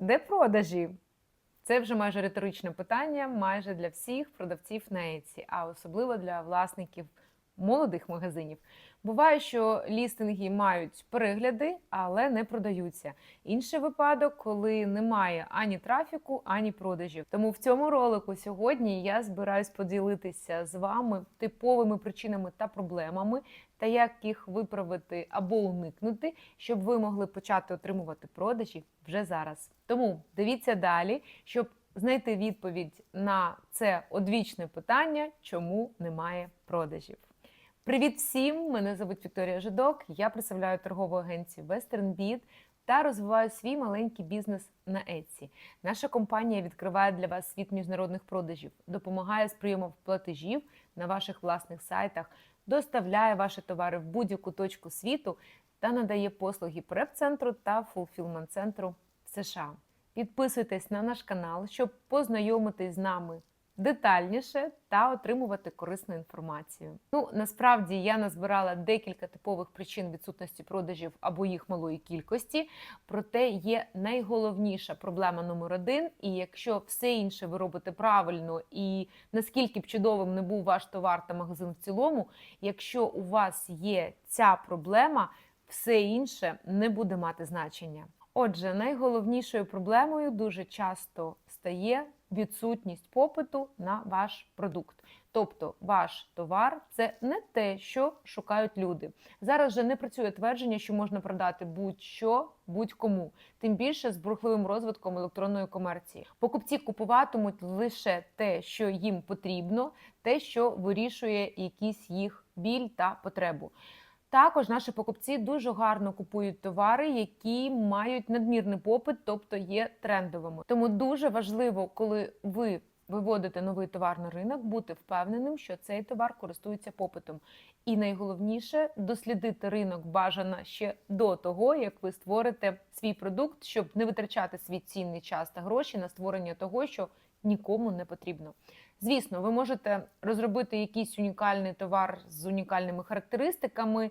де продажі? Це вже майже риторичне питання, майже для всіх продавців на Etsy, а особливо для власників молодих магазинів. Буває, що лістинги мають перегляди, але не продаються. Інший випадок, коли немає ані трафіку, ані продажів. Тому в цьому ролику сьогодні я збираюсь поділитися з вами типовими причинами та проблемами, та як їх виправити або уникнути, щоб ви могли почати отримувати продажі вже зараз. Тому дивіться далі, щоб знайти відповідь на це одвічне питання, чому немає продажів. Привіт всім! Мене звуть Вікторія Жидок. Я представляю торгову агенцію WesternBid та розвиваю свій маленький бізнес на Etsy. Наша компанія відкриває для вас світ міжнародних продажів, допомагає з прийомом платежів на ваших власних сайтах, доставляє ваші товари в будь-яку точку світу та надає послуги преп-центру та фулфілмент-центру США. Підписуйтесь на наш канал, щоб познайомитись з нами детальніше та отримувати корисну інформацію. Ну насправді я назбирала декілька типових причин відсутності продажів або їх малої кількості. Проте є найголовніша проблема номер один. І якщо все інше ви робите правильно, і наскільки б чудовим не був ваш товар та магазин в цілому, якщо у вас є ця проблема, все інше не буде мати значення. Отже, найголовнішою проблемою дуже часто стає відсутність попиту на ваш продукт. Тобто ваш товар це не те, що шукають люди. Зараз же не працює твердження, що можна продати будь-що будь-кому, тим більше з бурхливим розвитком електронної комерції. Покупці купуватимуть лише те, що їм потрібно, те, що вирішує якийсь їх біль та потребу. Також наші покупці дуже гарно купують товари, які мають надмірний попит, тобто є трендовими. Тому дуже важливо, коли ви виводите новий товар на ринок, бути впевненим, що цей товар користується попитом. І найголовніше дослідити ринок бажано ще до того, як ви створите свій продукт, щоб не витрачати свій цінний час та гроші на створення того, що нікому не потрібно. Звісно, ви можете розробити якийсь унікальний товар з унікальними характеристиками,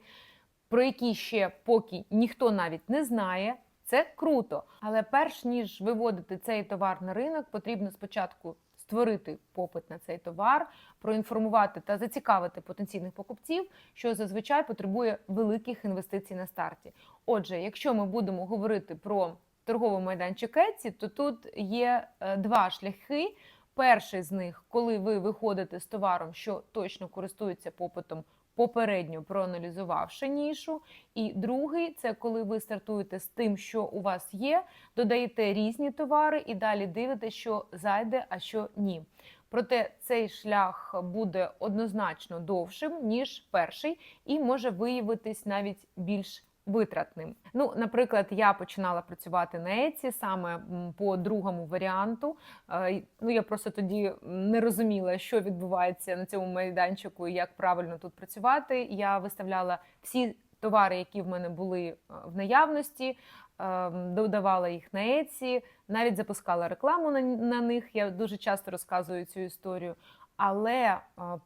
про які ще поки ніхто навіть не знає. Це круто. Але перш ніж виводити цей товар на ринок, потрібно спочатку створити попит на цей товар, проінформувати та зацікавити потенційних покупців, що зазвичай потребує великих інвестицій на старті. Отже, якщо ми будемо говорити про торговий майданчик Etsy, то тут є е, два шляхи. Перший з них, коли ви виходите з товаром, що точно користується попитом, попередньо проаналізувавши нішу. І другий це коли ви стартуєте з тим, що у вас є, додаєте різні товари і далі дивитесь, що зайде, а що ні. Проте цей шлях буде однозначно довшим ніж перший, і може виявитись навіть більш витратним. Ну, наприклад, я починала працювати на Еці саме по другому варіанту. Е, Ну я просто тоді не розуміла, що відбувається на цьому майданчику і як правильно тут працювати. Я виставляла всі товари, які в мене були е, в наявності. е, Додавала їх на Еці, навіть запускала рекламу на, на них. Я дуже часто розказую цю історію. Але е,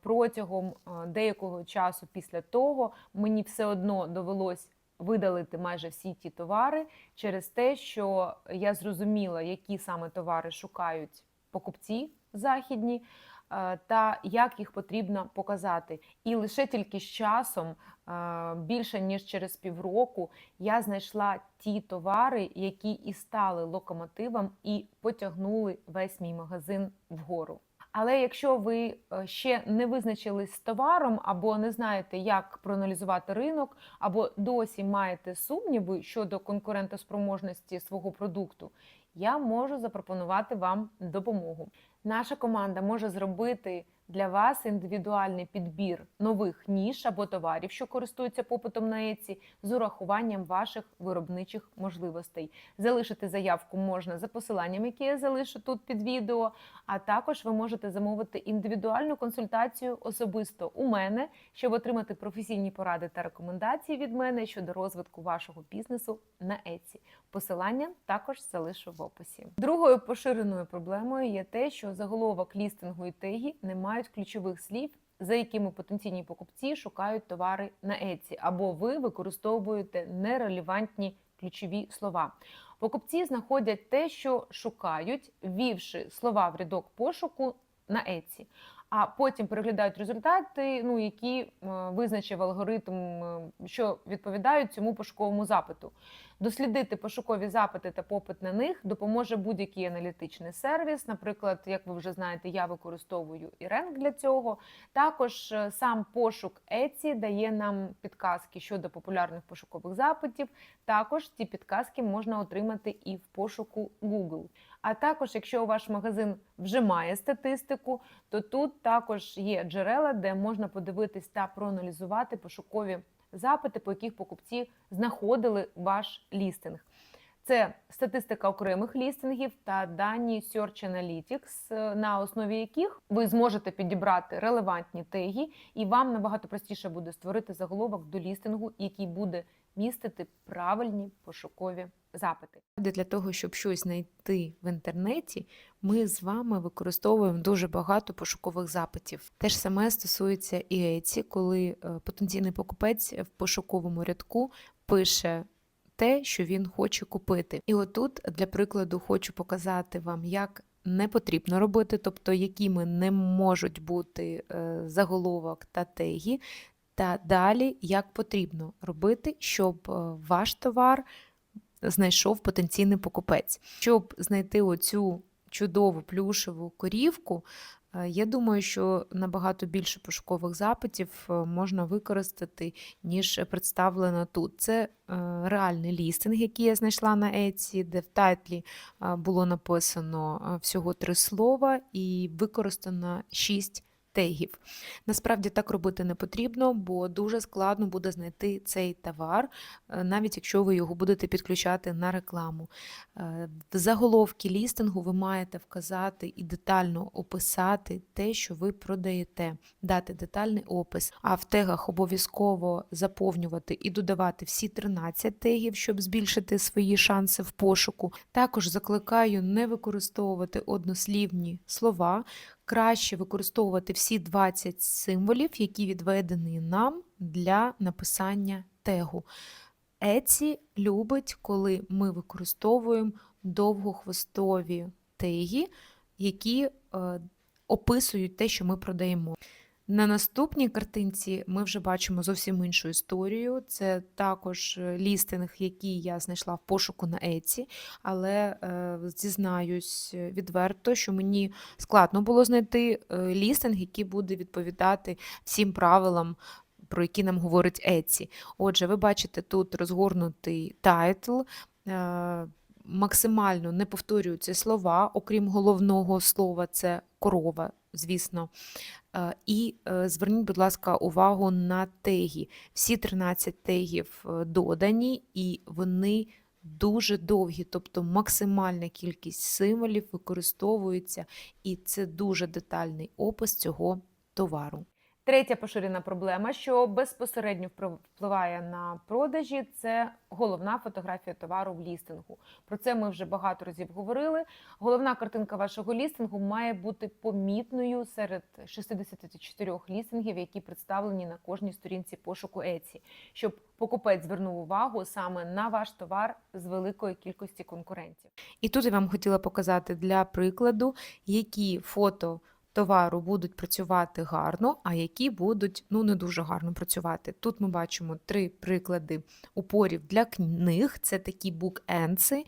протягом деякого часу після того мені все одно довелось видалити майже всі ті товари через те, що я зрозуміла, які саме товари шукають покупці західні. е, Та як їх потрібно показати, і лише тільки з часом, е, більше ніж через півроку, я знайшла ті товари, які і стали локомотивом, і потягнули весь мій магазин вгору. Але якщо ви е, ще не визначились з товаром, або не знаєте, як проаналізувати ринок, або досі маєте сумніви щодо конкурентоспроможності свого продукту, я можу запропонувати вам допомогу. Наша команда може зробити для вас індивідуальний підбір нових ніж або товарів, що користуються попитом на Etsy, з урахуванням ваших виробничих можливостей. Залишити заявку можна за посиланням, яке я залишу тут під відео. А також ви можете замовити індивідуальну консультацію особисто у мене, щоб отримати професійні поради та рекомендації від мене щодо розвитку вашого бізнесу на Etsy. Посилання також залишу в описі. Другою поширеною проблемою є те, що заголовок лістингу і теги не мають ключових слів. За якими потенційні покупці шукають товари на Etsy, або ви використовуєте нерелевантні ключові слова. Покупці знаходять те, що шукають, ввівши слова в рядок пошуку на Etsy, а потім переглядають результати, ну, які е, визначив алгоритм, е, що відповідають цьому пошуковому запиту. Дослідити пошукові запити та попит на них допоможе будь-який аналітичний сервіс. Наприклад, як ви вже знаєте, я використовую і Rank для цього. Також е, сам пошук Etsy дає нам підказки щодо популярних пошукових запитів. Також ці підказки можна отримати і в пошуку Google. А також, якщо ваш магазин вже має статистику, то тут також є джерела, де можна подивитись та проаналізувати пошукові запити, по яких покупці знаходили ваш лістинг. Це статистика окремих лістингів та дані Search Analytics, е, на основі яких ви зможете підібрати релевантні теги, і вам набагато простіше буде створити заголовок до лістингу, який буде містити правильні пошукові запити. Для того, щоб щось знайти в інтернеті, ми з вами використовуємо дуже багато пошукових запитів. Те ж саме стосується і Etsy, коли е, потенційний покупець в пошуковому рядку пише. Те, що він хоче купити. І отут, для прикладу, хочу показати вам, як не потрібно робити, тобто якими не можуть бути е, заголовок та теги, та далі, як потрібно робити, щоб е, ваш товар знайшов потенційний покупець. Щоб знайти оцю чудову плюшеву корівку, е, я думаю, що набагато більше пошукових запитів е, можна використати, ніж представлено тут. Це реальний лістинг, який я знайшла на Etsy, де в тайтлі було написано всього три слова, і використано шість тегів. Насправді так робити не потрібно, бо дуже складно буде знайти цей товар, е, навіть якщо ви його будете підключати на рекламу. Е, в заголовки лістингу ви маєте вказати і детально описати те, що ви продаєте, дати детальний опис, а в тегах обов'язково заповнювати і додавати всі 13 тегів, щоб збільшити свої шанси в пошуку. Також закликаю не використовувати однослівні слова краще використовувати всі 20 символів, які відведені нам для написання тегу. Еці любить, коли ми використовуємо довгохвостові теги, які е, описують те, що ми продаємо. На наступній картинці ми вже бачимо зовсім іншу історію. Це також е, лістинг, який я знайшла в пошуку на Еці, але е, зізнаюсь відверто, що мені складно було знайти е, лістинг, який буде відповідати всім правилам. Про які нам говорить Еці. Отже, ви бачите тут розгорнутий тайтл, максимально не повторюються слова, окрім головного слова, це корова, звісно. Е, і е, зверніть, будь ласка, увагу на теги. Всі 13 тегів е, додані, і вони дуже довгі, тобто максимальна кількість символів використовується, і це дуже детальний опис цього товару. Третя поширена проблема, що безпосередньо впливає на продажі, це головна фотографія товару в лістингу. Про це ми вже багато разів говорили. Головна картинка вашого лістингу має бути помітною серед 64 лістингів, які представлені на кожній сторінці пошуку Etsy, щоб покупець звернув увагу саме на ваш товар з великої кількості конкурентів. І тут я вам хотіла показати для прикладу, які фото товару будуть працювати гарно, а які будуть ну, не дуже гарно працювати. Тут ми бачимо три приклади упорів для книг. Це такі букенси,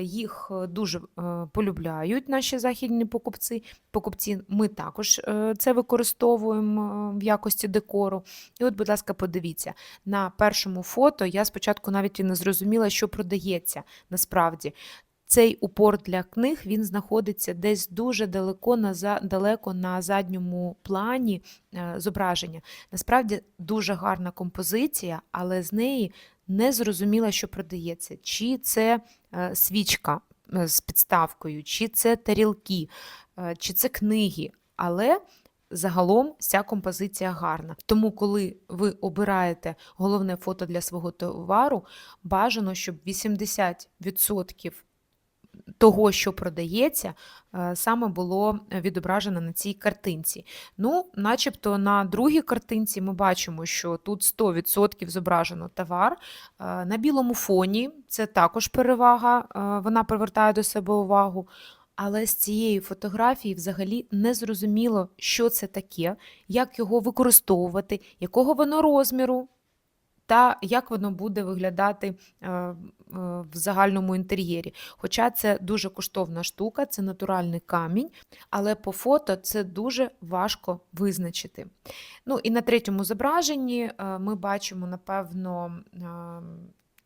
їх е, дуже е, полюбляють наші західні покупці. Покупці ми також е, це використовуємо в якості декору. І от, будь ласка, подивіться, на першому фото я спочатку навіть і не зрозуміла, що продається насправді. Цей упор для книг він знаходиться десь дуже далеко на далеко на задньому плані е, зображення. Насправді дуже гарна композиція, але з неї не зрозуміло, що продається. Чи це е, свічка е, з підставкою, чи це тарілки, чи це книги. Але загалом ця композиція гарна. Тому, коли ви обираєте головне фото для свого товару, бажано, щоб 80% того, що продається, е, саме було відображено на цій картинці. Ну, начебто на другій картинці ми бачимо, що тут 100% зображено товар. Е, На білому фоні це також перевага, е, вона привертає до себе увагу. Але з цієї фотографії взагалі не зрозуміло, що це таке, як його використовувати, якого воно розміру, та як воно буде виглядати е, е, в загальному інтер'єрі. Хоча це дуже коштовна штука, це натуральний камінь, але по фото це дуже важко визначити. Ну і на третьому зображенні е, ми бачимо, напевно,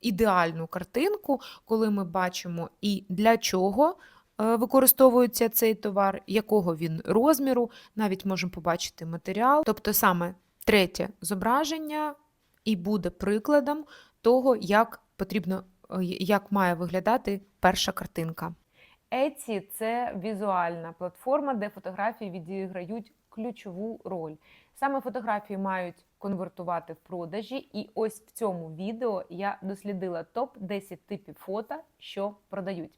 ідеальну картинку, коли ми бачимо і для чого. Використовується цей товар, якого він розміру, навіть можемо побачити матеріал. Тобто саме третє зображення і буде прикладом того, як потрібно, е, як має виглядати перша картинка. Еці – це візуальна платформа, де фотографії відіграють ключову роль. Саме фотографії мають конвертувати в продажі, і ось в цьому відео я дослідила топ 10 типів фото, що продають.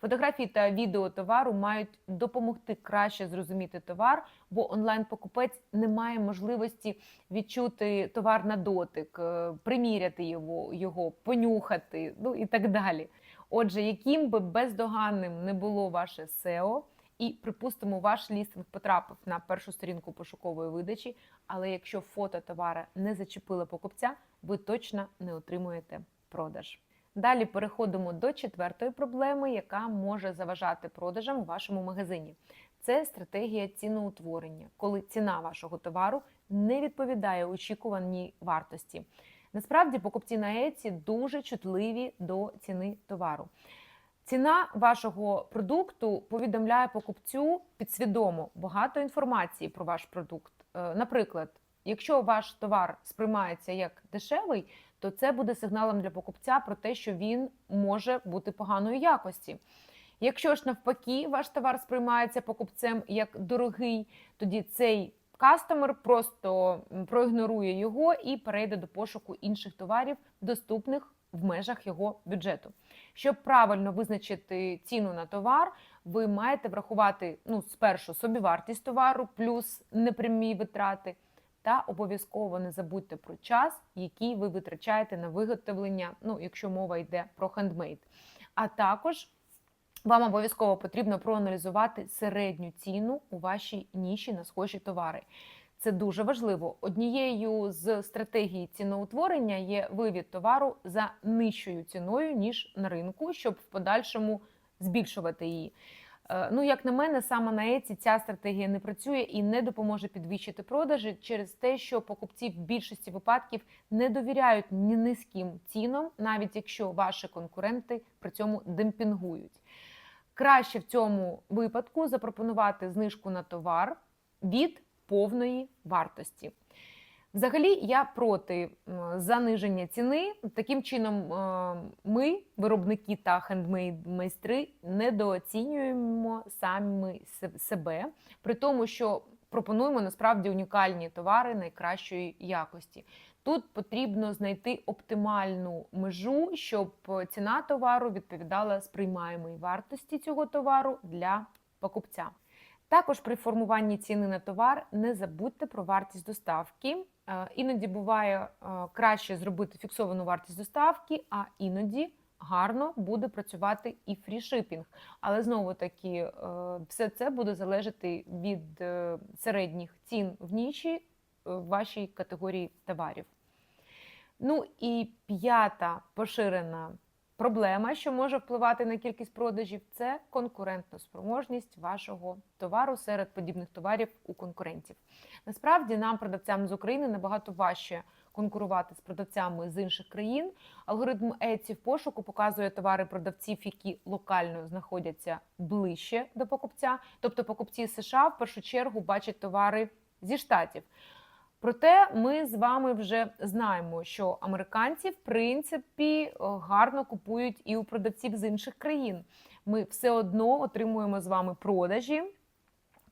Фотографії та відео товару мають допомогти краще зрозуміти товар, бо онлайн-покупець не має можливості відчути товар на дотик, е, приміряти його, його понюхати, ну і так далі. Отже, яким би бездоганним не було ваше SEO, і, припустимо, ваш лістинг потрапив на першу сторінку пошукової видачі, але якщо фото товара не зачепило покупця, ви точно не отримуєте продаж. Далі переходимо до четвертої проблеми, яка може заважати продажам у вашому магазині. Це стратегія ціноутворення, коли ціна вашого товару не відповідає очікуваній вартості. Насправді покупці на Etsy дуже чутливі до ціни товару. Ціна вашого продукту повідомляє покупцю підсвідомо багато інформації про ваш продукт. Е, Наприклад, якщо ваш товар сприймається як дешевий, то це буде сигналом для покупця про те, що він може бути поганої якості. Якщо ж навпаки ваш товар сприймається покупцем як дорогий, тоді цей кастомер просто проігнорує його і перейде до пошуку інших товарів, доступних в межах його бюджету. Щоб правильно визначити ціну на товар, ви маєте врахувати ну, спершу собівартість товару, плюс непрямі витрати, та обов'язково не забудьте про час, який ви витрачаєте на виготовлення, ну, якщо мова йде про хендмейд. А також вам обов'язково потрібно проаналізувати середню ціну у вашій ніші на схожі товари. Це дуже важливо. Однією з стратегій ціноутворення є вивід товару за нижчою ціною, ніж на ринку, щоб в подальшому збільшувати її. Е, Ну, як на мене, саме на Еці ця стратегія не працює і не допоможе підвищити продажі через те, що покупці в більшості випадків не довіряють ні низьким цінам, навіть якщо ваші конкуренти при цьому демпінгують. Краще в цьому випадку запропонувати знижку на товар від повної вартості. Взагалі, я проти заниження ціни. Таким чином, е, ми, виробники та хендмейд-майстри, недооцінюємо самі себе, при тому, що пропонуємо насправді унікальні товари найкращої якості. Тут потрібно знайти оптимальну межу, щоб ціна товару відповідала сприймаємій вартості цього товару для покупця. Також при формуванні ціни на товар не забудьте про вартість доставки. Е, Іноді буває е, краще зробити фіксовану вартість доставки, а іноді гарно буде працювати і фрішипінг. Але знову таки, е, все це буде залежати від середніх цін в ніші в вашій категорії товарів. Ну і п'ята поширена проблема, що може впливати на кількість продажів, це конкурентна спроможність вашого товару серед подібних товарів у конкурентів. Насправді нам, продавцям з України, набагато важче конкурувати з продавцями з інших країн. Алгоритм Etsy в пошуку показує товари продавців, які локально знаходяться ближче до покупця. Тобто покупці США в першу чергу бачать товари зі штатів. Проте ми з вами вже знаємо, що американці, в принципі, е, гарно купують і у продавців з інших країн. Ми все одно отримуємо з вами продажі.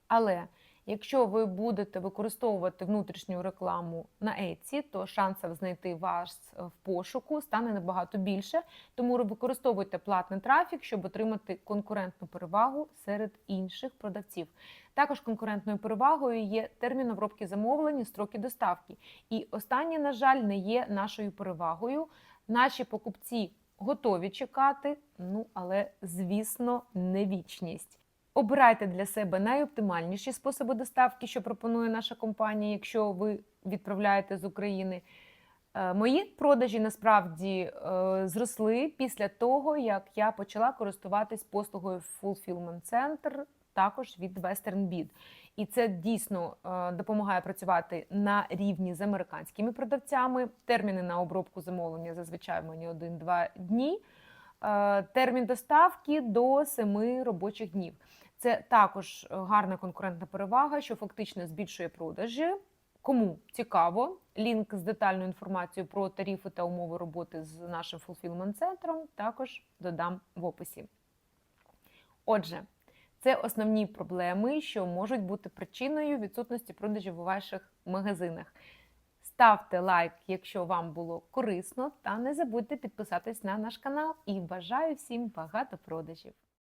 Але Якщо ви будете використовувати внутрішню рекламу на Etsy, то шансів знайти вас в пошуку стане набагато більше. Тому використовуйте платний трафік, щоб отримати конкурентну перевагу серед інших продавців. Також конкурентною перевагою є термін обробки замовлень строки доставки. І останнє, на жаль, не є нашою перевагою. Наші покупці готові чекати, ну але звісно, не вічність. Обирайте для себе найоптимальніші способи доставки, що пропонує наша компанія, якщо ви відправляєте з України. Е, Мої продажі насправді е, зросли після того, як я почала користуватись послугою Fulfillment Center, також від Western Bid. І це дійсно е, допомагає працювати на рівні з американськими продавцями. Терміни на обробку замовлення зазвичай мені 1-2 дні. Е, Термін доставки до 7 робочих днів. Це також гарна конкурентна перевага, що фактично збільшує продажі. Кому цікаво, лінк з детальною інформацією про тарифи та умови роботи з нашим fulfillment центром також додам в описі. Отже, це основні проблеми, що можуть бути причиною відсутності продажів у ваших магазинах. Ставте лайк, якщо вам було корисно, та не забудьте підписатись на наш канал. І бажаю всім багато продажів!